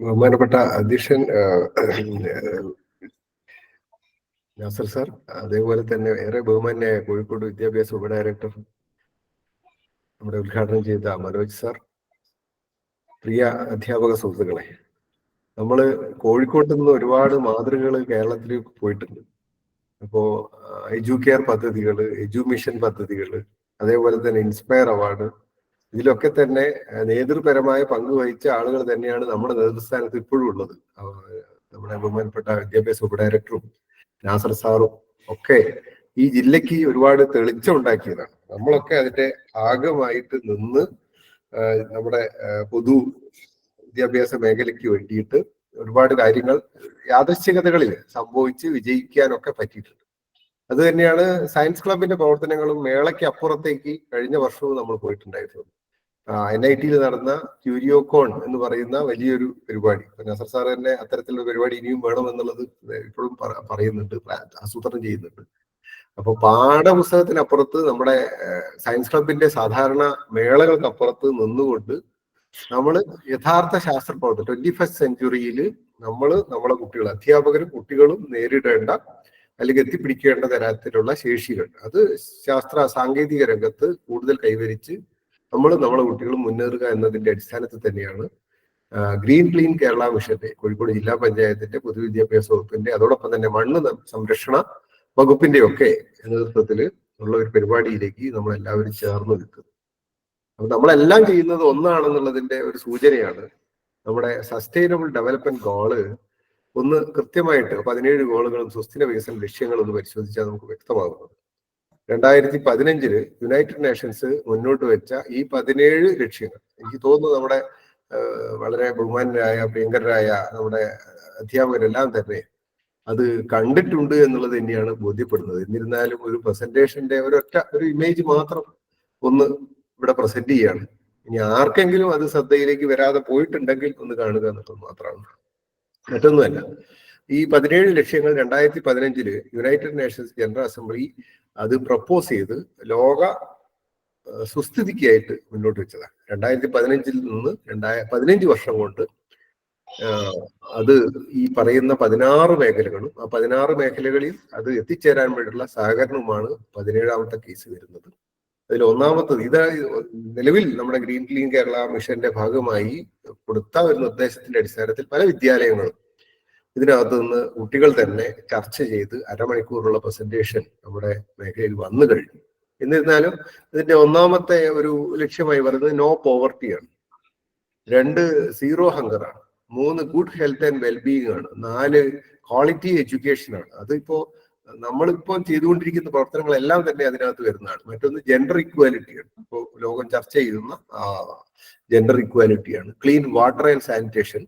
ബഹുമാനപ്പെട്ട അധ്യക്ഷൻ നാസർ സാർ അതേപോലെ തന്നെ ഏറെ ബഹുമാന്യായ കോഴിക്കോട് വിദ്യാഭ്യാസ ഉപഡയറക്ടർ നമ്മുടെ ഉദ്ഘാടനം ചെയ്ത മനോജ് സാർ പ്രിയ അധ്യാപക സുഹൃത്തുക്കളെ നമ്മൾ കോഴിക്കോട്ട് നിന്ന് ഒരുപാട് മാതൃകകൾ കേരളത്തിലേക്ക് പോയിട്ടുണ്ട്. അപ്പോ എജു കെയർ പദ്ധതികൾ എജു മിഷൻ പദ്ധതികൾ അതേപോലെ തന്നെ ഇൻസ്പയർ അവാർഡ് ഇതിലൊക്കെ തന്നെ നേതൃപരമായ പങ്ക് വഹിച്ച ആളുകൾ തന്നെയാണ് നമ്മുടെ നേതൃസ്ഥാനത്ത് ഇപ്പോഴും ഉള്ളത്. നമ്മുടെ ബഹുമാനപ്പെട്ട വിദ്യാഭ്യാസ ഉപഡയറക്ടറും നാസർ സാറും ഒക്കെ ഈ ജില്ലയ്ക്ക് ഒരുപാട് തെളിച്ചം ഉണ്ടാക്കിയതാണ്. നമ്മളൊക്കെ അതിന്റെ ഭാഗമായിട്ട് നിന്ന് നമ്മുടെ പൊതു വിദ്യാഭ്യാസ മേഖലയ്ക്ക് വേണ്ടിയിട്ട് ഒരുപാട് കാര്യങ്ങൾ യാദൃശ്ചികതകളിൽ സംഭവിച്ച് വിജയിക്കാനൊക്കെ പറ്റിയിട്ടുണ്ട്. അത് തന്നെയാണ് സയൻസ് ക്ലബിന്റെ പ്രവർത്തനങ്ങളും മേളയ്ക്ക് അപ്പുറത്തേക്ക് കഴിഞ്ഞ വർഷവും നമ്മൾ പോയിട്ടുണ്ടായിരുന്നു എൻ ഐ ടിയിൽ നടന്ന ക്യൂരിയോകോൺ എന്ന് പറയുന്ന വലിയൊരു പരിപാടി. നസർ സാർ തന്നെ അത്തരത്തിലുള്ള പരിപാടി ഇനിയും വേണം എന്നുള്ളത് ഇപ്പോഴും പറയുന്നുണ്ട് ആസൂത്രണം ചെയ്യുന്നുണ്ട്. അപ്പൊ പാഠപുസ്തകത്തിനപ്പുറത്ത് നമ്മുടെ സയൻസ് ക്ലബിന്റെ സാധാരണ മേളകൾക്കപ്പുറത്ത് നിന്നുകൊണ്ട് നമ്മൾ യഥാർത്ഥ ശാസ്ത്ര പ്രവർത്തനം ട്വന്റി ഫസ്റ്റ് സെഞ്ചുറിയിൽ നമ്മൾ നമ്മളെ കുട്ടികൾ അധ്യാപകരും കുട്ടികളും നേരിടേണ്ട അല്ലെങ്കിൽ എത്തിപ്പിടിക്കേണ്ട തരത്തിലുള്ള ശേഷികൾ. അത് ശാസ്ത്ര സാങ്കേതിക രംഗത്ത് കൂടുതൽ കൈവരിച്ച് നമ്മൾ നമ്മളെ കുട്ടികൾ മുന്നേറുക എന്നതിന്റെ അടിസ്ഥാനത്തിൽ തന്നെയാണ് ഗ്രീൻ ക്ലീൻ കേരള മിഷന്റെ കോഴിക്കോട് ജില്ലാ പഞ്ചായത്തിന്റെ പൊതുവിദ്യാഭ്യാസ വകുപ്പിന്റെ അതോടൊപ്പം തന്നെ മണ്ണ് സംരക്ഷണ വകുപ്പിന്റെ ഒക്കെ നേതൃത്വത്തിൽ ഉള്ള ഒരു പരിപാടിയിലേക്ക് നമ്മൾ എല്ലാവരും ചേർന്ന് നിൽക്കുന്നു. അപ്പൊ നമ്മളെല്ലാം ചെയ്യുന്നത് ഒന്നാണെന്നുള്ളതിന്റെ ഒരു സൂചനയാണ് നമ്മുടെ സസ്റ്റൈനബിൾ ഡെവലപ്മെന്റ് ഗോൾ ഒന്ന് കൃത്യമായിട്ട് പതിനേഴ് ഗോളുകളും സുസ്ഥിര വികസന ലക്ഷ്യങ്ങളും ഒന്ന് പരിശോധിച്ചാൽ നമുക്ക് വ്യക്തമാകുന്നത്. രണ്ടായിരത്തി പതിനഞ്ചിൽ യുണൈറ്റഡ് നേഷൻസ് മുന്നോട്ട് വെച്ച ഈ പതിനേഴ് ലക്ഷ്യങ്ങൾ എനിക്ക് തോന്നുന്നു നമ്മുടെ വളരെ ബഹുമാനരായ പ്രിയങ്കരായ നമ്മുടെ അധ്യാപകരെല്ലാം തന്നെ അത് കണ്ടിട്ടുണ്ട് എന്നുള്ളത് തന്നെയാണ് ബോധ്യപ്പെടുന്നത്. എന്നിരുന്നാലും ഒരു പ്രസന്റേഷന്റെ ഒരൊറ്റ ഒരു ഇമേജ് മാത്രം ഒന്ന് ഇവിടെ പ്രസന്റ് ചെയ്യാണ് ഇനി ആർക്കെങ്കിലും അത് ശ്രദ്ധയിലേക്ക് വരാതെ പോയിട്ടുണ്ടെങ്കിൽ ഒന്ന് കാണുക എന്നുള്ളത് മാത്രമാണ്. മറ്റൊന്നുമല്ല ഈ പതിനേഴ് ലക്ഷ്യങ്ങൾ രണ്ടായിരത്തി പതിനഞ്ചിൽ യുണൈറ്റഡ് നേഷൻസ് ജനറൽ അസംബ്ലി അത് പ്രപ്പോസ് ചെയ്ത് ലോക സുസ്ഥിതിക്കായിട്ട് മുന്നോട്ട് വെച്ചതാണ്. രണ്ടായിരത്തി പതിനഞ്ചിൽ നിന്ന് രണ്ടായ പതിനഞ്ച് വർഷം കൊണ്ട് അത് ഈ പറയുന്ന പതിനാറ് മേഖലകളും ആ പതിനാറ് മേഖലകളിൽ അത് എത്തിച്ചേരാൻ വേണ്ടിയുള്ള സഹകരണവുമാണ് പതിനേഴാമത്തെ കേസ് വരുന്നത്. അതിൽ ഒന്നാമത്തത് ഇത് നിലവിൽ നമ്മുടെ ഗ്രീൻ ക്ലീൻ കേരള മിഷന്റെ ഭാഗമായി കൊടുത്ത ഒരു നിർദ്ദേശത്തിന്റെ അടിസ്ഥാനത്തിൽ പല വിദ്യാലയങ്ങളും ഇതിനകത്ത് നിന്ന് കുട്ടികൾ തന്നെ ചർച്ച ചെയ്ത് അരമണിക്കൂറുള്ള പ്രസന്റേഷൻ നമ്മുടെ മേഖലയിൽ വന്നു കഴിഞ്ഞു. എന്നിരുന്നാലും ഇതിന്റെ ഒന്നാമത്തെ ഒരു ലക്ഷ്യമായി പറയുന്നത് നോ പോവർട്ടിയാണ് രണ്ട് സീറോ ഹങ്കറാണ് മൂന്ന് ഗുഡ് ഹെൽത്ത് ആൻഡ് വെൽബീയിങ് ആണ്. നാല് ക്വാളിറ്റി എഡ്യൂക്കേഷൻ ആണ്. അതിപ്പോ നമ്മളിപ്പോൾ ചെയ്തുകൊണ്ടിരിക്കുന്ന പ്രവർത്തനങ്ങളെല്ലാം തന്നെ അതിനകത്ത് വരുന്നതാണ്. മറ്റൊന്ന് ജെൻഡർ ഇക്വാലിറ്റിയാണ് ഇപ്പോൾ ലോകം ചർച്ച ചെയ്യുന്ന ജെൻഡർ ഇക്വാലിറ്റിയാണ് ക്ലീൻ വാട്ടർ ആൻഡ് സാനിറ്റേഷൻ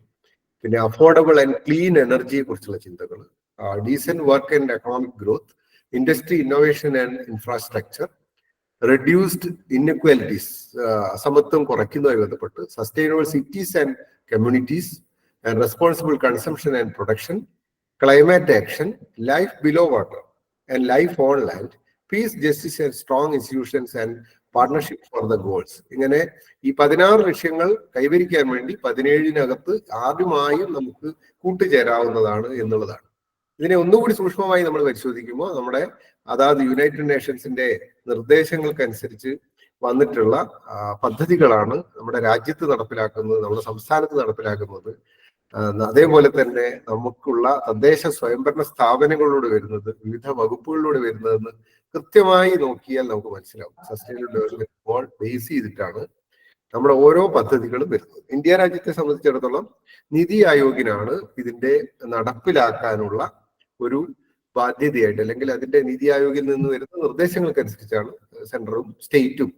പിന്നെ അഫോർഡബിൾ ആൻഡ് ക്ലീൻ എനർജിയെ കുറിച്ചുള്ള ചിന്തകൾ decent work and economic growth industry innovation and infrastructure reduced inequalities അസമത്വം കുറയ്ക്കുന്നതുമായി ബന്ധപ്പെട്ട് sustainable cities and communities and responsible consumption and production climate action, life below water, and life on land, peace, justice, and strong institutions and partnership for the goals ഇങ്ങനെ ഈ പതിനാറ് ലക്ഷ്യങ്ങൾ കൈവരിക്കാൻ വേണ്ടി പതിനേഴിനകത്ത് ആദ്യമായും നമുക്ക് കൂട്ടുചേരാവുന്നതാണ് എന്നുള്ളതാണ്. ഇതിനെ ഒന്നുകൂടി സൂക്ഷ്മമായി നമ്മൾ പരിശോധിക്കുമ്പോൾ നമ്മുടെ അതാത് യുണൈറ്റഡ് നേഷൻസിന്റെ നിർദ്ദേശങ്ങൾക്കനുസരിച്ച് വന്നിട്ടുള്ള പദ്ധതികളാണ് നമ്മുടെ രാജ്യത്ത് നടപ്പിലാക്കുന്നത് നമ്മുടെ സംസ്ഥാനത്ത് നടപ്പിലാക്കുന്നത്. അതേപോലെ തന്നെ നമുക്കുള്ള തദ്ദേശ സ്വയംഭരണ സ്ഥാപനങ്ങളിലൂടെ വരുന്നത് വിവിധ വകുപ്പുകളിലൂടെ വരുന്നതെന്ന് കൃത്യമായി നോക്കിയാൽ നമുക്ക് മനസ്സിലാവും. സസ്റ്റൈനബിൾ ഡെവലപ്മെന്റ് ഗോൾ ബേസ് ചെയ്തിട്ടാണ് നമ്മുടെ ഓരോ പദ്ധതികളും വരുന്നത്. ഇന്ത്യ രാജ്യത്തെ സംബന്ധിച്ചിടത്തോളം നിതി ആയോഗിനാണ് ഇതിന്റെ നടപ്പിലാക്കാനുള്ള ഒരു ബാധ്യതയായിട്ട് അല്ലെങ്കിൽ അതിന്റെ നിതി ആയോഗിൽ നിന്ന് വരുന്ന നിർദ്ദേശങ്ങൾക്കനുസരിച്ചാണ് സെൻട്രലും സ്റ്റേറ്റും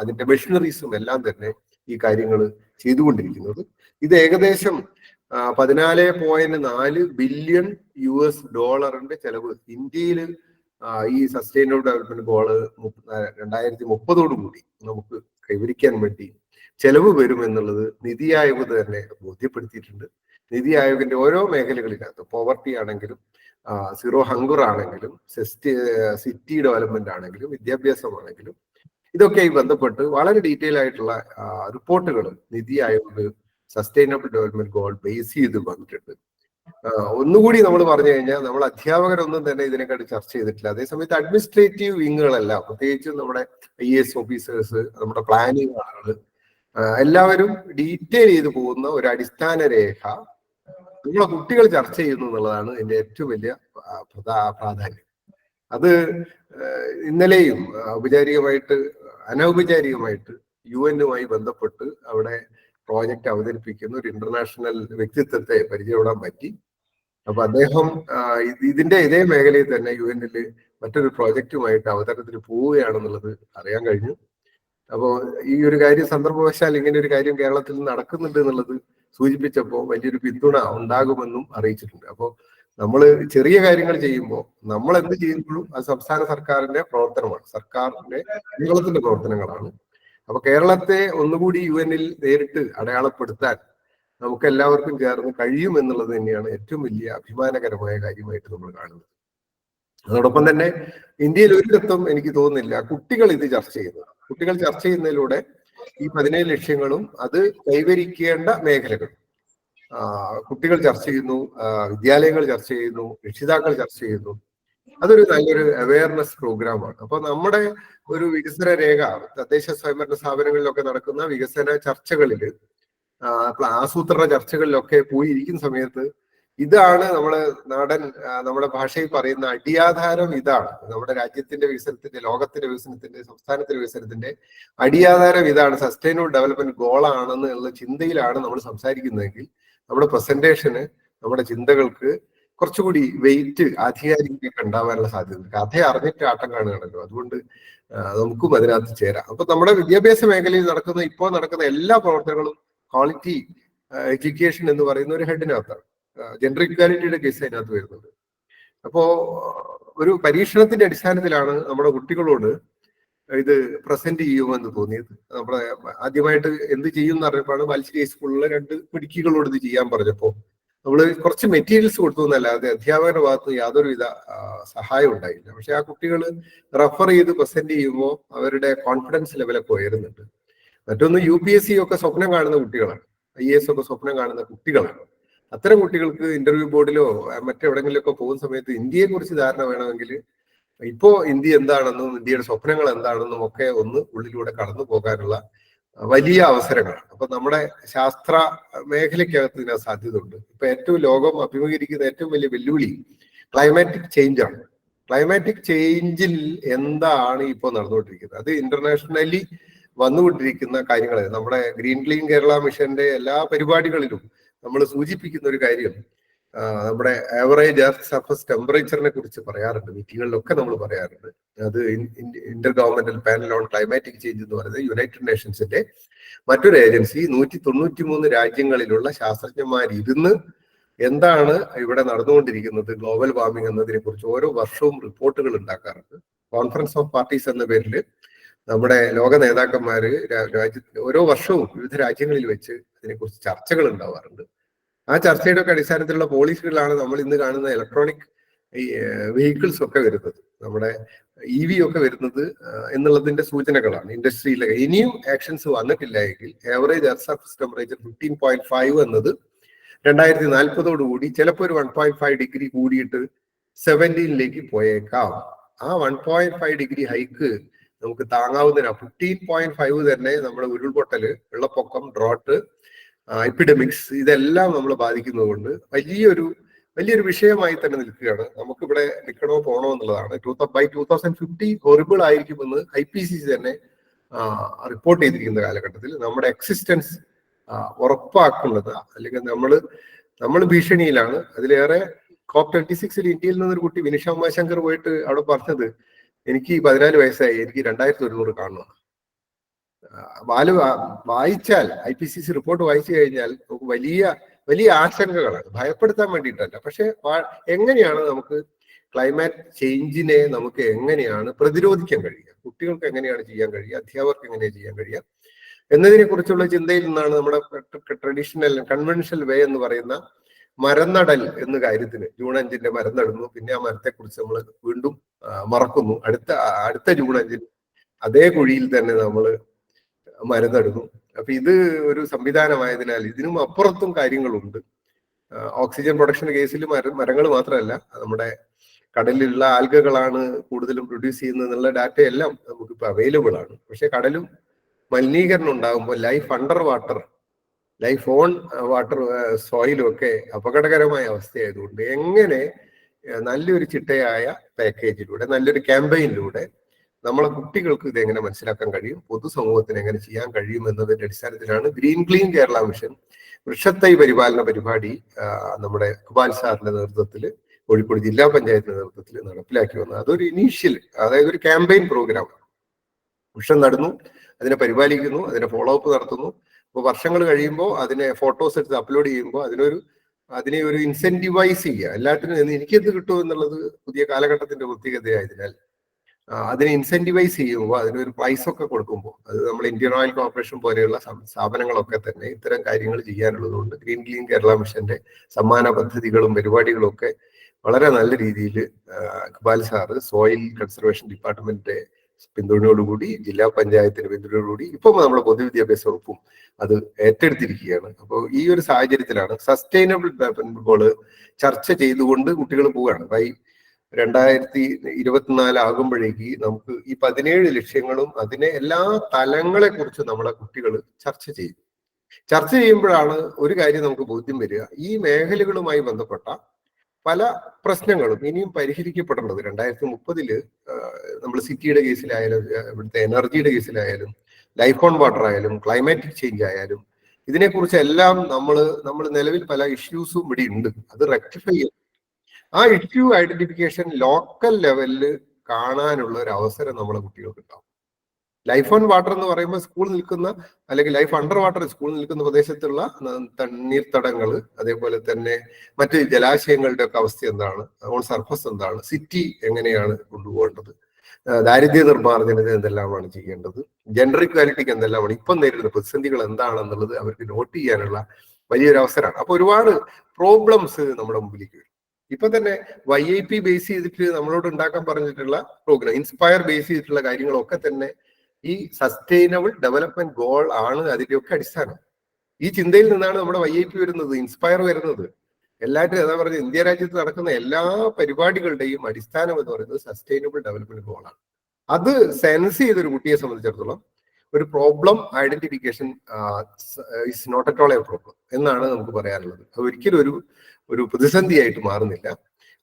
അതിന്റെ മെഷീനറീസും എല്ലാം തന്നെ ഈ കാര്യങ്ങൾ ചെയ്തുകൊണ്ടിരിക്കുന്നത്. ഇത് ഏകദേശം പതിനാല് പോയിന്റ് നാല് ബില്യൺ യു എസ് ഡോളറിന്റെ ചെലവ്. ഇന്ത്യയിൽ ഈ സസ്റ്റൈനബിൾ ഡെവലപ്മെന്റ് ഗോൾ രണ്ടായിരത്തി മുപ്പതോടുകൂടി നമുക്ക് കൈവരിക്കാൻ വേണ്ടി ചെലവ് വരുമെന്നുള്ളത് നിതി ആയോഗ് തന്നെ ബോധ്യപ്പെടുത്തിയിട്ടുണ്ട്. നിതി ആയോഗിന്റെ ഓരോ മേഖലകളിനകത്ത് പോവർട്ടി ആണെങ്കിലും സീറോ ഹങ്കർ ആണെങ്കിലും സിറ്റി ഡെവലപ്മെന്റ് ആണെങ്കിലും വിദ്യാഭ്യാസമാണെങ്കിലും ഇതൊക്കെ ബന്ധപ്പെട്ട് വളരെ ഡീറ്റെയിൽ ആയിട്ടുള്ള റിപ്പോർട്ടുകൾ NITI Aayog sustainable development goal base ചെയ്ത് വന്നിട്ടുണ്ട്. ഒന്നുകൂടി നമ്മൾ പറഞ്ഞു കഴിഞ്ഞാൽ നമ്മൾ അധ്യാപകരൊന്നും തന്നെ ഇതിനെക്കാട്ട് ചർച്ച ചെയ്തിട്ടില്ല. അതേസമയത്ത് അഡ്മിനിസ്ട്രേറ്റീവ് വിങ്ങുകളെല്ലാം പ്രത്യേകിച്ച് നമ്മുടെ ഐ എസ് ഓഫീസേഴ്സ് നമ്മുടെ പ്ലാനിങ് ആളുകൾ എല്ലാവരും ഡീറ്റെയിൽ ചെയ്ത് പോകുന്ന ഒരു അടിസ്ഥാന രേഖ നമ്മളെ കുട്ടികൾ ചർച്ച ചെയ്യുന്നു എന്നുള്ളതാണ് ഇതിന്റെ ഏറ്റവും വലിയ പ്രാധാന്യം. അത് ഇന്നലെയും ഔപചാരികമായിട്ട് അനൗപചാരികമായിട്ട് യു എന്നുമായി ബന്ധപ്പെട്ട് അവിടെ പ്രോജക്റ്റ് അവതരിപ്പിക്കുന്ന ഒരു ഇന്റർനാഷണൽ വ്യക്തിത്വത്തെ പരിചയപ്പെടാൻ പറ്റി. അപ്പൊ അദ്ദേഹം ഇതിന്റെ ഇതേ മേഖലയിൽ തന്നെ യു എന്നിൽ മറ്റൊരു പ്രോജക്റ്റുമായിട്ട് അവതരണത്തിന് പോവുകയാണെന്നുള്ളത് അറിയാൻ കഴിഞ്ഞു. അപ്പോൾ ഈ ഒരു കാര്യം സന്ദർഭവശാൽ ഇങ്ങനെ ഒരു കാര്യം കേരളത്തിൽ നടക്കുന്നുണ്ട് എന്നുള്ളത് സൂചിപ്പിച്ചപ്പോൾ വലിയൊരു പിന്തുണ ഉണ്ടാകുമെന്നും അറിയിച്ചിട്ടുണ്ട്. അപ്പോൾ നമ്മൾ ചെറിയ കാര്യങ്ങൾ ചെയ്യുമ്പോൾ നമ്മൾ എന്ത് ചെയ്യുമ്പോഴും അത് സംസ്ഥാന സർക്കാരിന്റെ പ്രവർത്തനമാണ്. സർക്കാരിന്റെ കേരളത്തിന്റെ പ്രവർത്തനങ്ങളാണ്. അപ്പൊ കേരളത്തെ ഒന്നുകൂടി യു എനിൽ നേരിട്ട് അടയാളപ്പെടുത്താൻ നമുക്ക് എല്ലാവർക്കും ചേർന്ന് കഴിയും എന്നുള്ളത് തന്നെയാണ് ഏറ്റവും വലിയ അഭിമാനകരമായ കാര്യമായിട്ട് നമ്മൾ കാണുന്നത്. അതോടൊപ്പം തന്നെ ഇന്ത്യയിൽ ഒരിടത്തും എനിക്ക് തോന്നുന്നില്ല കുട്ടികൾ ഇത് ചർച്ച ചെയ്യുന്നത് കുട്ടികൾ ചർച്ച ചെയ്യുന്നതിലൂടെ ഈ പതിനേഴ് ലക്ഷ്യങ്ങളും അത് കൈവരിക്കേണ്ട മേഖലകൾ. കുട്ടികൾ ചർച്ച ചെയ്യുന്നു വിദ്യാലയങ്ങൾ ചർച്ച ചെയ്യുന്നു രക്ഷിതാക്കൾ ചർച്ച ചെയ്യുന്നു അതൊരു നല്ലൊരു അവയർനെസ് പ്രോഗ്രാമാണ് അപ്പൊ നമ്മുടെ ഒരു വികസന രേഖ തദ്ദേശ സ്വയംഭരണ സ്ഥാപനങ്ങളിലൊക്കെ നടക്കുന്ന വികസന ചർച്ചകളിൽ ആസൂത്രണ ചർച്ചകളിലൊക്കെ പോയി ഇരിക്കുന്ന സമയത്ത് ഇതാണ് നമ്മുടെ നാടൻ നമ്മുടെ ഭാഷയിൽ പറയുന്ന അടിയാധാരം ഇതാണ്. നമ്മുടെ രാജ്യത്തിന്റെ വികസനത്തിന്റെ ലോകത്തിന്റെ വികസനത്തിന്റെ സംസ്ഥാനത്തിന്റെ വികസനത്തിന്റെ അടിയാധാരം ഇതാണ്. സസ്റ്റൈനബിൾ ഡെവലപ്മെന്റ് ഗോളാണെന്ന് ഉള്ള ചിന്തയിലാണ് നമ്മൾ സംസാരിക്കുന്നതെങ്കിൽ നമ്മുടെ പ്രസന്റേഷന് നമ്മുടെ ചിന്തകൾക്ക് കുറച്ചുകൂടി വെയിറ്റ് ആധികാരികതയൊക്കെ ഉണ്ടാവാനുള്ള സാധ്യത കഥ അറിഞ്ഞിട്ട് ആട്ടം കാണുകയാണല്ലോ. അതുകൊണ്ട് നമുക്കും അതിനകത്ത് ചേരാം. അപ്പൊ നമ്മുടെ വിദ്യാഭ്യാസ മേഖലയിൽ നടക്കുന്ന ഇപ്പോൾ നടക്കുന്ന എല്ലാ പ്രവർത്തനങ്ങളും ക്വാളിറ്റി എഡ്യൂക്കേഷൻ എന്ന് പറയുന്ന ഒരു ഹെഡിനകത്താണ് ജെൻഡർ ഇക്വാലിറ്റിയുടെ കേസ് അതിനകത്ത് വരുന്നുണ്ട്. അപ്പോ ഒരു പരീക്ഷണത്തിന്റെ അടിസ്ഥാനത്തിലാണ് നമ്മുടെ കുട്ടികളോട് ഇത് പ്രസന്റ് ചെയ്യുമെന്ന് തോന്നിയത്. നമ്മുടെ ആദ്യമായിട്ട് എന്ത് ചെയ്യും എന്ന് അറിഞ്ഞപ്പോഴാണ് മത്സ്യ സ്കൂളിലെ രണ്ട് മിടുക്കികളോട് ഇത് ചെയ്യാൻ പറഞ്ഞപ്പോ നമ്മൾ കുറച്ച് മെറ്റീരിയൽസ് കൊടുത്തു എന്നല്ലാതെ അധ്യാപകരുടെ ഭാഗത്ത് യാതൊരുവിധ സഹായം ഉണ്ടായില്ല. പക്ഷെ ആ കുട്ടികൾ റെഫർ ചെയ്ത് പ്രസന്റ് ചെയ്യുമ്പോൾ അവരുടെ കോൺഫിഡൻസ് ലെവലൊക്കെ ഉയരുന്നുണ്ട്. മറ്റൊന്ന് യു പി എസ് സി ഒക്കെ സ്വപ്നം കാണുന്ന കുട്ടികളാണ്. ഐ എ എസ് ഒക്കെ സ്വപ്നം കാണുന്ന കുട്ടികളാണ്. അത്തരം കുട്ടികൾക്ക് ഇന്റർവ്യൂ ബോർഡിലോ മറ്റെവിടെങ്കിലൊക്കെ പോകുന്ന സമയത്ത് ഇന്ത്യയെ കുറിച്ച് ധാരണ വേണമെങ്കിൽ ഇപ്പോ ഇന്ത്യ എന്താണെന്നും ഇന്ത്യയുടെ സ്വപ്നങ്ങൾ എന്താണെന്നും ഒക്കെ ഒന്ന് ഉള്ളിലൂടെ കടന്നു പോകാനുള്ള വലിയ അവസരങ്ങളാണ്. അപ്പൊ നമ്മുടെ ശാസ്ത്ര മേഖലയ്ക്കകത്ത് ഇതിന് സാധ്യത ഉണ്ട് ഇപ്പൊ ഏറ്റവും ലോകം അഭിമുഖീകരിക്കുന്ന ഏറ്റവും വലിയ വെല്ലുവിളി ക്ലൈമാറ്റിക് ചേഞ്ച് ആണ് ക്ലൈമാറ്റിക് ചേഞ്ചിൽ എന്താണ് ഇപ്പോൾ നടന്നുകൊണ്ടിരിക്കുന്നത്? അത് ഇന്റർനാഷണലി വന്നുകൊണ്ടിരിക്കുന്ന കാര്യങ്ങൾ നമ്മുടെ ഗ്രീൻ ക്ലീൻ കേരള മിഷന്റെ എല്ലാ പരിപാടികളിലും നമ്മൾ സൂചിപ്പിക്കുന്ന ഒരു കാര്യം നമ്മുടെ ആവറേജ് എർത്ത് സർഫസ് ടെമ്പറേച്ചറിനെ കുറിച്ച് പറയാറുണ്ട്. മീറ്റിങ്ങുകളിലൊക്കെ നമ്മൾ പറയാറുണ്ട്. അത് inter governmental panel on climatic change എന്ന് പറയുന്നത് യുണൈറ്റഡ് നേഷൻസിന്റെ മറ്റൊരു ഏജൻസി നൂറ്റി തൊണ്ണൂറ്റി മൂന്ന് രാജ്യങ്ങളിലുള്ള ശാസ്ത്രജ്ഞന്മാർ ഇരുന്ന് എന്താണ് ഇവിടെ നടന്നുകൊണ്ടിരിക്കുന്നത് ഗ്ലോബൽ വാർമിംഗ് എന്നതിനെ കുറിച്ച് ഓരോ വർഷവും റിപ്പോർട്ടുകൾ ഉണ്ടാക്കാറുണ്ട്. കോൺഫറൻസ് ഓഫ് പാർട്ടീസ് എന്ന പേരിൽ നമ്മുടെ ലോക നേതാക്കന്മാര് രാജ്യത്ത് ഓരോ വർഷവും വിവിധ രാജ്യങ്ങളിൽ വെച്ച് ഇതിനെക്കുറിച്ച് ചർച്ചകൾ ഉണ്ടാവാറുണ്ട്. ആ ചർച്ചയുടെ ഒക്കെ അടിസ്ഥാനത്തിലുള്ള പോളിസികളാണ് നമ്മൾ ഇന്ന് കാണുന്ന ഇലക്ട്രോണിക് വെഹിക്കിൾസ് ഒക്കെ വരുന്നത്. നമ്മുടെ ഇ വി ഒക്കെ വരുന്നത് എന്നുള്ളതിന്റെ സൂചനകളാണ് ഇൻഡസ്ട്രിയിലെ. ഇനിയും ആക്ഷൻസ് വന്നിട്ടില്ല എങ്കിൽ average earth surface temperature fifteen point five എന്നത് രണ്ടായിരത്തി നാൽപ്പതോടുകൂടി ചിലപ്പോൾ ഒരു വൺ പോയിന്റ് ഫൈവ് ഡിഗ്രി കൂടിയിട്ട് സെവന്റീനിലേക്ക് പോയേക്കാം. ആ one point five degree hike നമുക്ക് താങ്ങാവുന്നതിനാണ് ഫിഫ്റ്റീൻ പോയിന്റ് ഫൈവ് തന്നെ നമ്മുടെ ഉരുൾപൊട്ടൽ വെള്ളപ്പൊക്കം ഡ്രോട്ട് എപ്പിഡമിക്സ് ഇതെല്ലാം നമ്മൾ ബാധിക്കുന്നതുകൊണ്ട് വലിയൊരു വലിയൊരു വിഷയമായി തന്നെ നിൽക്കുകയാണ്. നമുക്കിവിടെ നിൽക്കണോ പോകണോ എന്നുള്ളതാണ്. Two by two thousand fifty horrible ആയിരിക്കുമെന്ന് ഐ പി സി സി തന്നെ റിപ്പോർട്ട് ചെയ്തിരിക്കുന്ന കാലഘട്ടത്തിൽ നമ്മുടെ എക്സിസ്റ്റൻസ് ഉറപ്പാക്കുന്നത് അല്ലെങ്കിൽ നമ്മൾ നമ്മൾ ഭീഷണിയിലാണ്. അതിലേറെ കോപ്പ് ട്വന്റി സിക്സിൽ ഇന്ത്യയിൽ നിന്നൊരു കുട്ടി വിനിഷ ഉമാശങ്കർ പോയിട്ട് അവിടെ പറഞ്ഞത് എനിക്ക് പതിനാല് വയസ്സായി എനിക്ക് രണ്ടായിരത്തി ഒരുന്നൂറ് കാണണം. ബാലു വായിച്ചാൽ I P C C report വായിച്ചു കഴിഞ്ഞാൽ വലിയ വലിയ ആശങ്കകളാണ്. ഭയപ്പെടുത്താൻ വേണ്ടിയിട്ടല്ല. പക്ഷെ എങ്ങനെയാണ് നമുക്ക് ക്ലൈമാറ്റ് ചേഞ്ചിനെ നമുക്ക് എങ്ങനെയാണ് പ്രതിരോധിക്കാൻ കഴിയുക? കുട്ടികൾക്ക് എങ്ങനെയാണ് ചെയ്യാൻ കഴിയുക? അധ്യാപകർക്ക് എങ്ങനെയാണ് ചെയ്യാൻ കഴിയുക? എന്നതിനെ കുറിച്ചുള്ള ചിന്തയിൽ നിന്നാണ് നമ്മുടെ ട്രഡീഷണൽ കൺവെൻഷണൽ വേ എന്ന് പറയുന്ന മരനടൽ എന്ന കാര്യത്തിന് ജൂൺ അഞ്ചിന്റെ മരം നടുന്നു. പിന്നെ ആ മരത്തെ കുറിച്ച് നമ്മൾ വീണ്ടും മറക്കുന്നു. അടുത്ത അടുത്ത ജൂൺ അഞ്ചിന് അതേ കുഴിയിൽ തന്നെ നമ്മൾ മരുന്നിടുന്നു അപ്പൊ ഇത് ഒരു സംവിധാനമായതിനാൽ ഇതിനും അപ്പുറത്തും കാര്യങ്ങളുണ്ട്. ഓക്സിജൻ പ്രൊഡക്ഷൻ കേസിൽ മര മരങ്ങൾ മാത്രമല്ല നമ്മുടെ കടലിലുള്ള ആൽഗകളാണ് കൂടുതലും പ്രൊഡ്യൂസ് ചെയ്യുന്നത് എന്നുള്ള ഡാറ്റ എല്ലാം നമുക്കിപ്പോൾ അവൈലബിൾ ആണ്. പക്ഷെ കടലും മലിനീകരണം ഉണ്ടാകുമ്പോൾ life under water life on water സോയിലും ഒക്കെ അപകടകരമായ അവസ്ഥയായതുകൊണ്ട് എങ്ങനെ നല്ലൊരു ചിട്ടയായ പാക്കേജിലൂടെ നല്ലൊരു ക്യാമ്പയിനിലൂടെ നമ്മളെ കുട്ടികൾക്ക് ഇതെങ്ങനെ മനസ്സിലാക്കാൻ കഴിയും? പൊതുസമൂഹത്തിന് എങ്ങനെ ചെയ്യാൻ കഴിയും എന്നതിന്റെ അടിസ്ഥാനത്തിലാണ് ഗ്രീൻ ക്ലീൻ കേരള മിഷൻ വൃക്ഷത്തൈ പരിപാലന പരിപാടി നമ്മുടെ കുമാൽ സാറിന്റെ നേതൃത്വത്തിൽ കോഴിക്കോട് ജില്ലാ പഞ്ചായത്തിന്റെ നേതൃത്വത്തിൽ നടപ്പിലാക്കി വന്നത്. അതൊരു ഇനീഷ്യൽ അതായത് ഒരു ക്യാമ്പയിൻ പ്രോഗ്രാം വൃക്ഷം നടന്നു അതിനെ പരിപാലിക്കുന്നു അതിനെ ഫോളോ അപ്പ് നടത്തുന്നു. അപ്പോൾ വർഷങ്ങൾ കഴിയുമ്പോൾ അതിനെ ഫോട്ടോസ് എടുത്ത് അപ്ലോഡ് ചെയ്യുമ്പോൾ അതിനൊരു അതിനെ ഒരു ഇൻസെന്റിവൈസ് ചെയ്യുക. എല്ലാത്തിനും എനിക്ക് എന്ത് കിട്ടും എന്നുള്ളത് പുതിയ കാലഘട്ടത്തിന്റെ പ്രത്യേകതയായതിനാൽ അതിനെ ഇൻസെന്റിവൈസ് ചെയ്യുമ്പോൾ അതിനൊരു പ്രൈസ് ഒക്കെ കൊടുക്കുമ്പോൾ അത് നമ്മൾ ഇന്ത്യൻ ഓയിൽ കോർപ്പറേഷൻ പോലെയുള്ള സ്ഥാപനങ്ങളൊക്കെ തന്നെ ഇത്തരം കാര്യങ്ങൾ ചെയ്യാനുള്ളതുകൊണ്ട് ഗ്രീൻ ക്ലീൻ കേരള മിഷന്റെ സമ്മാന പദ്ധതികളും പരിപാടികളും ഒക്കെ വളരെ നല്ല രീതിയിൽ ഇക്ബാൽ സാറ് സോയിൽ കൺസർവേഷൻ ഡിപ്പാർട്ട്മെന്റിന്റെ പിന്തുണയോടുകൂടി ജില്ലാ പഞ്ചായത്തിന്റെ പിന്തുണയോടുകൂടി ഇപ്പം നമ്മുടെ പൊതുവിദ്യാഭ്യാസ വകുപ്പും അത് ഏറ്റെടുത്തിരിക്കുകയാണ്. അപ്പോൾ ഈ ഒരു സാഹചര്യത്തിലാണ് സസ്റ്റൈനബിൾ ഡെവലപ്മെന്റ് ഗോൾ ചർച്ച ചെയ്തുകൊണ്ട് കുട്ടികൾ പോവുകയാണ്. ബൈ രണ്ടായിരത്തി ഇരുപത്തിനാല് ആകുമ്പോഴേക്ക് നമുക്ക് ഈ പതിനേഴ് ലക്ഷ്യങ്ങളും അതിനെ എല്ലാ തലങ്ങളെ കുറിച്ച് നമ്മളെ കുട്ടികൾ ചർച്ച ചെയ്യും. ചർച്ച ചെയ്യുമ്പോഴാണ് ഒരു കാര്യം നമുക്ക് ബോധ്യം വരിക. ഈ മേഖലകളുമായി ബന്ധപ്പെട്ട പല പ്രശ്നങ്ങളും ഇനിയും പരിഹരിക്കപ്പെടേണ്ടത് രണ്ടായിരത്തി മുപ്പതിൽ നമ്മൾ സിറ്റിയുടെ കേസിലായാലും ഇവിടുത്തെ എനർജിയുടെ കേസിലായാലും ലൈഫ് ഓൺ വാട്ടർ ആയാലും ക്ലൈമാറ്റിക് ചേഞ്ച് ആയാലും ഇതിനെക്കുറിച്ച് എല്ലാം നമ്മൾ നമ്മൾ നിലവിൽ പല ഇഷ്യൂസും ഇവിടെ ഉണ്ട് അത് റെക്ടിഫൈ ചെയ്യും ആ ഇഷ്യൂ ഐഡന്റിഫിക്കേഷൻ ലോക്കൽ ലെവലിൽ കാണാനുള്ള ഒരു അവസരം നമ്മളെ കുട്ടികൾക്ക് ഉണ്ടാവും. ലൈഫ് ഓൺ വാട്ടർ എന്ന് പറയുമ്പോൾ സ്കൂൾ നിൽക്കുന്ന അല്ലെങ്കിൽ ലൈഫ് അണ്ടർ വാട്ടർ സ്കൂൾ നിൽക്കുന്ന പ്രദേശത്തുള്ള തണ്ണീർത്തടങ്ങൾ അതേപോലെ തന്നെ മറ്റ് ജലാശയങ്ങളുടെ ഒക്കെ അവസ്ഥ എന്താണ്? ഓൺ സർഫസ് എന്താണ്? സിറ്റി എങ്ങനെയാണ് കൊണ്ടുപോകേണ്ടത്? ദാരിദ്ര്യ നിർമ്മാർജനത്തിന് എന്തെല്ലാമാണ് ചെയ്യേണ്ടത്? ജെൻഡർ ഇക്വാലിറ്റിക്ക് എന്തെല്ലാമാണ്? ഇപ്പം നേരിടുന്ന പ്രതിസന്ധികൾ എന്താണെന്നുള്ളത് അവർക്ക് നോട്ട് ചെയ്യാനുള്ള വലിയൊരു അവസരമാണ്. അപ്പൊ ഒരുപാട് പ്രോബ്ലംസ് നമ്മുടെ മുമ്പിലേക്ക് വരും. ഇപ്പൊ തന്നെ വൈ ഐ പി ബേസ് ചെയ്തിട്ട് നമ്മളോട് ഉണ്ടാക്കാൻ പറഞ്ഞിട്ടുള്ള പ്രോഗ്രാം ഇൻസ്പയർ ബേസ് ചെയ്തിട്ടുള്ള കാര്യങ്ങളൊക്കെ തന്നെ ഈ സസ്റ്റൈനബിൾ ഡെവലപ്മെന്റ് ഗോൾ ആണ് അതിന്റെയൊക്കെ അടിസ്ഥാനം. ഈ ചിന്തയിൽ നിന്നാണ് നമ്മുടെ വൈ ഐ പി വരുന്നത് ഇൻസ്പയർ വരുന്നത്. എല്ലാവരും എന്താ പറയുക ഇന്ത്യ രാജ്യത്ത് നടക്കുന്ന എല്ലാ പരിപാടികളുടെയും അടിസ്ഥാനം എന്ന് പറയുന്നത് സസ്റ്റൈനബിൾ ഡെവലപ്മെന്റ് ഗോളാണ് അത് സെൻസ് ചെയ്തൊരു കുട്ടിയെ സംബന്ധിച്ചിടത്തോളം ഒരു problem identification is not at all a problem എന്നാണ് നമുക്ക് പറയാനുള്ളത്. ഒരിക്കലും ഒരു ഒരു പ്രതിസന്ധിയായിട്ട് മാറുന്നില്ല.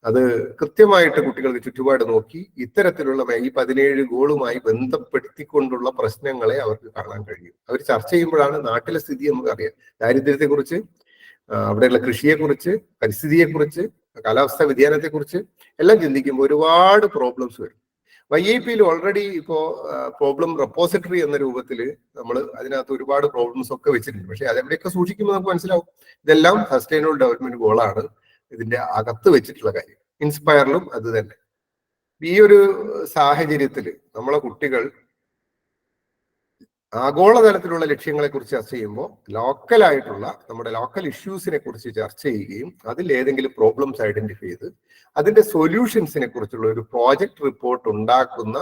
അത് കൃത്യമായിട്ട് കുട്ടികൾക്ക് ചുറ്റുപാട് നോക്കി ഇത്തരത്തിലുള്ള ഈ പതിനേഴ് ഗോളുമായി ബന്ധപ്പെടുത്തിക്കൊണ്ടുള്ള പ്രശ്നങ്ങളെ അവർക്ക് കാണാൻ കഴിയും. അവർ ചർച്ച ചെയ്യുമ്പോഴാണ് നാട്ടിലെ സ്ഥിതി നമുക്കറിയാം ദാരിദ്ര്യത്തെക്കുറിച്ച് അവിടെയുള്ള കൃഷിയെക്കുറിച്ച് പരിസ്ഥിതിയെക്കുറിച്ച് കാലാവസ്ഥാ വ്യതിയാനത്തെക്കുറിച്ച് എല്ലാം ചിന്തിക്കുമ്പോൾ ഒരുപാട് പ്രോബ്ലംസ് വരും. വൈ ഐ പിയിൽ ഓൾറെഡി ഇപ്പോ പ്രോബ്ലം റെപ്പോസിറ്ററി എന്ന രൂപത്തിൽ നമ്മൾ അതിനകത്ത് ഒരുപാട് പ്രോബ്ലംസ് ഒക്കെ വെച്ചിട്ടുണ്ട്. പക്ഷെ അതെവിടെയൊക്കെ സൂക്ഷിക്കുമ്പോൾ നമുക്ക് മനസ്സിലാവും. ഇതെല്ലാം സസ്റ്റൈനബിൾ ഡെവലപ്മെന്റ് ഗോളാണ് ഇതിന്റെ അകത്ത് വെച്ചിട്ടുള്ള കാര്യം. ഇൻസ്പയറിലും അത് തന്നെ. ഈ ഒരു സാഹചര്യത്തിൽ നമ്മളെ കുട്ടികൾ ആഗോളതലത്തിലുള്ള ലക്ഷ്യങ്ങളെ കുറിച്ച് ചർച്ച ചെയ്യുമ്പോൾ ലോക്കലായിട്ടുള്ള നമ്മുടെ ലോക്കൽ ഇഷ്യൂസിനെ കുറിച്ച് ചർച്ച ചെയ്യുകയും അതിൽ ഏതെങ്കിലും പ്രോബ്ലംസ് ഐഡന്റിഫൈ ചെയ്ത് അതിന്റെ സൊല്യൂഷൻസിനെ കുറിച്ചുള്ള ഒരു പ്രോജക്ട് റിപ്പോർട്ട് ഉണ്ടാക്കുന്ന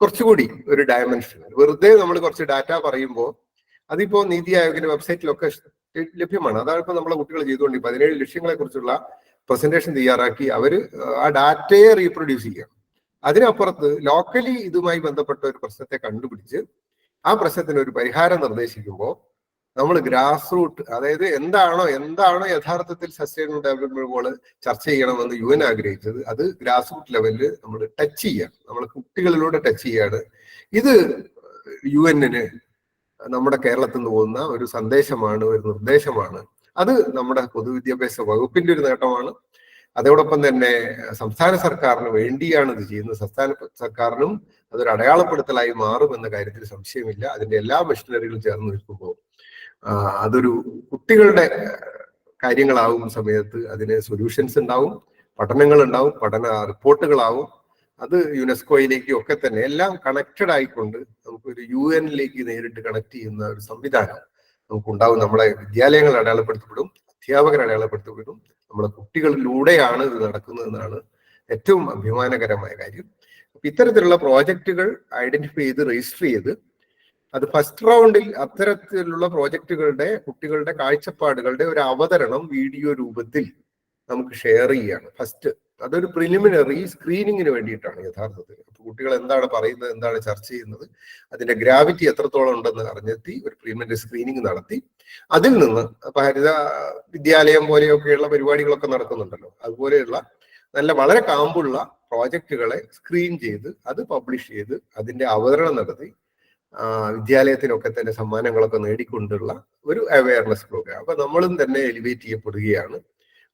കുറച്ചുകൂടി ഒരു ഡയമെൻഷൻ. വെറുതെ നമ്മൾ കുറച്ച് ഡാറ്റ പറയുമ്പോൾ അതിപ്പോ നീതി ആയോഗിന്റെ വെബ്സൈറ്റിലൊക്കെ ലഭ്യമാണ്. അതാണ് ഇപ്പൊ നമ്മളെ കുട്ടികൾ ചെയ്തുകൊണ്ട് പതിനേഴ് ലക്ഷ്യങ്ങളെ കുറിച്ചുള്ള പ്രസന്റേഷൻ തയ്യാറാക്കി അവർ ആ ഡാറ്റയെ റീപ്രൊഡ്യൂസ് ചെയ്യുക. അതിനപ്പുറത്ത് ലോക്കലി ഇതുമായി ബന്ധപ്പെട്ട ഒരു പ്രശ്നത്തെ കണ്ടുപിടിച്ച് ആ പ്രശ്നത്തിന് ഒരു പരിഹാരം നിർദ്ദേശിക്കുമ്പോൾ നമ്മൾ ഗ്രാസ് റൂട്ട് അതായത് എന്താണോ എന്താണോ യഥാർത്ഥത്തിൽ സസ്റ്റൈനബിൾ ഡെവലപ്മെന്റ് ഗോൾ ചർച്ച ചെയ്യണമെന്ന് യു എൻ ആഗ്രഹിച്ചത് അത് ഗ്രാസ് റൂട്ട് ലെവലിൽ നമ്മൾ ടച്ച് ചെയ്യാണ്. നമ്മൾ കുട്ടികളിലൂടെ ടച്ച് ചെയ്യാണ്. ഇത് യു എന്നിന് നമ്മുടെ കേരളത്തിൽ നിന്ന് പോകുന്ന ഒരു സന്ദേശമാണ് ഒരു നിർദ്ദേശമാണ്. അത് നമ്മുടെ പൊതുവിദ്യാഭ്യാസ വകുപ്പിന്റെ ഒരു നേട്ടമാണ്. അതോടൊപ്പം തന്നെ സംസ്ഥാന സർക്കാരിന് വേണ്ടിയാണ് ഇത് ചെയ്യുന്നത്. സംസ്ഥാന സർക്കാരിനും അതൊരു അടയാളപ്പെടുത്തലായി മാറും എന്ന കാര്യത്തിൽ സംശയമില്ല. അതിന്റെ എല്ലാ മെഷീനറികളും ചേർന്ന് നിൽക്കുമ്പോൾ അതൊരു കുട്ടികളുടെ കാര്യങ്ങളാവും സമയത്ത് അതിന് സൊല്യൂഷൻസ് ഉണ്ടാവും പഠനങ്ങൾ ഉണ്ടാവും പഠന റിപ്പോർട്ടുകളാവും. അത് യുനെസ്കോയിലേക്കും ഒക്കെ തന്നെ എല്ലാം കണക്റ്റഡ് ആയിക്കൊണ്ട് നമുക്കൊരു യു എന്നിലേക്ക് നേരിട്ട് കണക്ട് ചെയ്യുന്ന ഒരു സംവിധാനം നമുക്കുണ്ടാവും. നമ്മുടെ വിദ്യാലയങ്ങൾ അടയാളപ്പെടുത്തപ്പെടും. അധ്യാപകർ അടയാളപ്പെടുത്തപ്പെടും നമ്മുടെ കുട്ടികളിലൂടെയാണ് ഇത് നടക്കുന്നത് എന്നാണ് ഏറ്റവും അഭിമാനകരമായ കാര്യം. അപ്പൊ ഇത്തരത്തിലുള്ള പ്രോജക്റ്റുകൾ ഐഡന്റിഫൈ ചെയ്ത് രജിസ്റ്റർ ചെയ്ത് അത് ഫസ്റ്റ് റൗണ്ടിൽ അത്തരത്തിലുള്ള പ്രോജക്റ്റുകളുടെ കുട്ടികളുടെ കാഴ്ചപ്പാടുകളുടെ ഒരു അവതരണം വീഡിയോ രൂപത്തിൽ നമുക്ക് ഷെയർ ചെയ്യാണ് ഫസ്റ്റ് അതൊരു പ്രിലിമിനറി സ്ക്രീനിങ്ങിന് വേണ്ടിയിട്ടാണ് യഥാർത്ഥത്തിൽ. കുട്ടികൾ എന്താണ് പറയുന്നത് എന്താണ് ചർച്ച ചെയ്യുന്നത് അതിന്റെ ഗ്രാവിറ്റി എത്രത്തോളം ഉണ്ടെന്ന് അറിഞ്ഞെത്തി ഒരു പ്രിലിമിനറി സ്ക്രീനിങ് നടത്തി. അതിൽ നിന്ന് അപ്പൊ ഹരിത വിദ്യാലയം പോലെയൊക്കെയുള്ള പരിപാടികളൊക്കെ നടക്കുന്നുണ്ടല്ലോ. അതുപോലെയുള്ള നല്ല വളരെ കാമ്പുള്ള പ്രോജക്റ്റുകളെ സ്ക്രീൻ ചെയ്ത് അത് പബ്ലിഷ് ചെയ്ത് അതിന്റെ അവതരണം നടത്തി വിദ്യാലയത്തിനൊക്കെ തന്നെ സമ്മാനങ്ങളൊക്കെ നേടിക്കൊണ്ടുള്ള ഒരു അവയർനെസ് പ്രോഗ്രാം അപ്പൊ നമ്മളും തന്നെ എലിവേറ്റ് ചെയ്യപ്പെടുകയാണ്.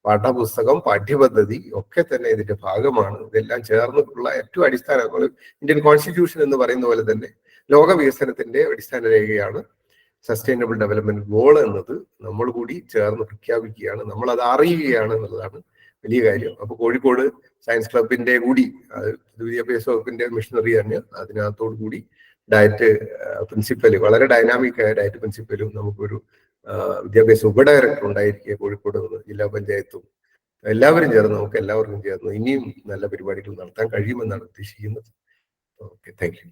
പാഠപുസ്തകം പാഠ്യപദ്ധതി ഒക്കെ തന്നെ ഇതിന്റെ ഭാഗമാണ്. ഇതെല്ലാം ചേർന്നിട്ടുള്ള ഏറ്റവും അടിസ്ഥാന ഇന്ത്യൻ കോൺസ്റ്റിറ്റ്യൂഷൻ എന്ന് പറയുന്ന പോലെ തന്നെ ലോക വികസനത്തിന്റെ അടിസ്ഥാന രേഖയാണ് സസ്റ്റൈനബിൾ ഡെവലപ്മെന്റ് ഗോൾ എന്നത് നമ്മൾ കൂടി ചേർന്ന് പ്രഖ്യാപിക്കുകയാണ്. നമ്മൾ അത് അറിയുകയാണ് എന്നുള്ളതാണ് വലിയ കാര്യം. അപ്പൊ കോഴിക്കോട് സയൻസ് ക്ലബിന്റെ കൂടി വിദ്യാഭ്യാസ വകുപ്പിന്റെ മിഷനറി തന്നെ അതിനകത്തോടു കൂടി ഡയറ്റ് പ്രിൻസിപ്പൽ വളരെ ഡൈനാമിക് ആയ ഡയറ്റ് പ്രിൻസിപ്പലും നമുക്കൊരു വിദ്യാഭ്യാസ ഉപഡയറക്ടർ ഉണ്ടായിരിക്കുക കോഴിക്കോട് ജില്ലാ പഞ്ചായത്തും എല്ലാവരും ചേർന്ന് നമുക്ക് എല്ലാവർക്കും ചേർന്ന് ഇനിയും നല്ല പരിപാടികൾ നടത്താൻ കഴിയുമെന്നാണ് ഉദ്ദേശിക്കുന്നത്. Okay thank you